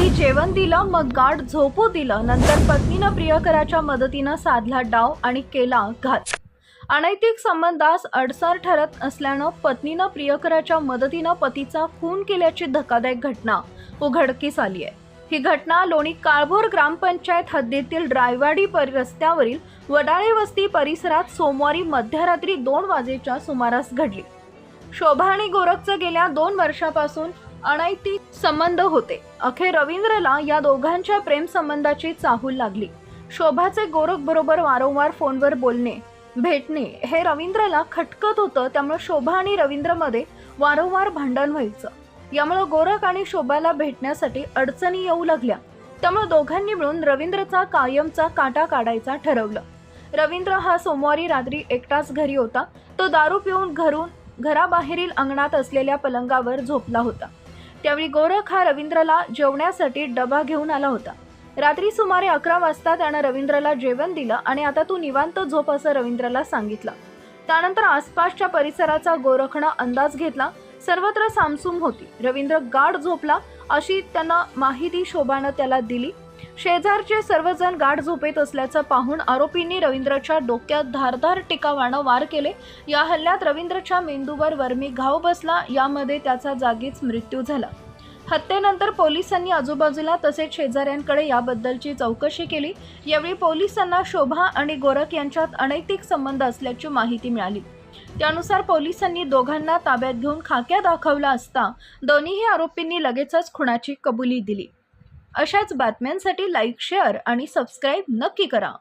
आधी जेवण दिलं मग गाठ झोपू दिलं. नंतर पत्नीनं प्रियकराच्या मदतीनं साधला डाव आणि केला घात. अनैतिक संबंधास अडसर ठरत असल्यानं पत्नीनं प्रियकराच्या मदतीनं पतीचा खून केल्याची धक्कादायक घटना उघडकीस आली आहे. ही घटना लोणी काळभोर ग्रामपंचायत हद्दीतील ड्रायवाडी रस्त्यावरील वडाळे वस्ती परिसरात सोमवारी मध्यरात्री दोन वाजेच्या सुमारास घडली. शोभा आणि गोरखचं गेल्या दोन वर्षापासून अनायती संबंध होते. अखेर रवींद्रला या दोघांच्या प्रेम संबंधाची चाहूल लागली. शोभाचे गोरख बरोबर वारंवार फोनवर बोलणे भेटणे हे रवींद्रला खटकत होतं त्यामुळे शोभा आणि रवींद्रमध्ये वारंवार भांडण व्हायचं. यामुळे गोरख आणि शोभाला भेटण्यासाठी अडचणी येऊ लागल्या. त्यामुळे दोघांनी मिळून रवींद्रचा कायमचा काटा काढायचा ठरवलं. रवींद्र हा सोमवारी रात्री एकटाच घरी होता. तो दारू पिऊन घरून घराबाहेरील अंगणात असलेल्या पलंगावर झोपला होता. त्यावेळी गोरख हा रवींद्रला जेवण्यासाठी डबा घेऊन आला होता. रात्री सुमारे अकरा वाजता त्यानं रवींद्रला जेवण दिलं आणि आता तू निवांत झोप असं रवींद्रला सांगितलं. त्यानंतर आसपासच्या परिसराचा गोरखनं अंदाज घेतला. सर्वत्र सामसूम होती. रवींद्र गाढ झोपला अशी त्यांना माहिती शोभानं त्याला दिली. शेजारचे सर्वजण गाढ झोपेत असल्याचं पाहून आरोपींनी रवींद्रच्या डोक्यात धारधार टिकावानं वार केले. या हल्ल्यात रवींद्रच्या मेंदूवर वर्मी घाव बसला. यामध्ये त्याचा जागीच मृत्यू झाला. हत्येनंतर पोलिसांनी आजूबाजूला तसेच शेजाऱ्यांकडे याबद्दलची चौकशी केली. यावेळी पोलिसांना शोभा आणि गोरख यांच्यात अनैतिक संबंध असल्याची माहिती मिळाली. त्यानुसार पोलिसांनी दोघांना ताब्यात घेऊन खाक्या दाखवला असता दोन्हीही आरोपींनी लगेचच खुणाची कबुली दिली. अशाच बातम्यांसाठी लाईक शेअर आणि सबस्क्राईब नक्की करा.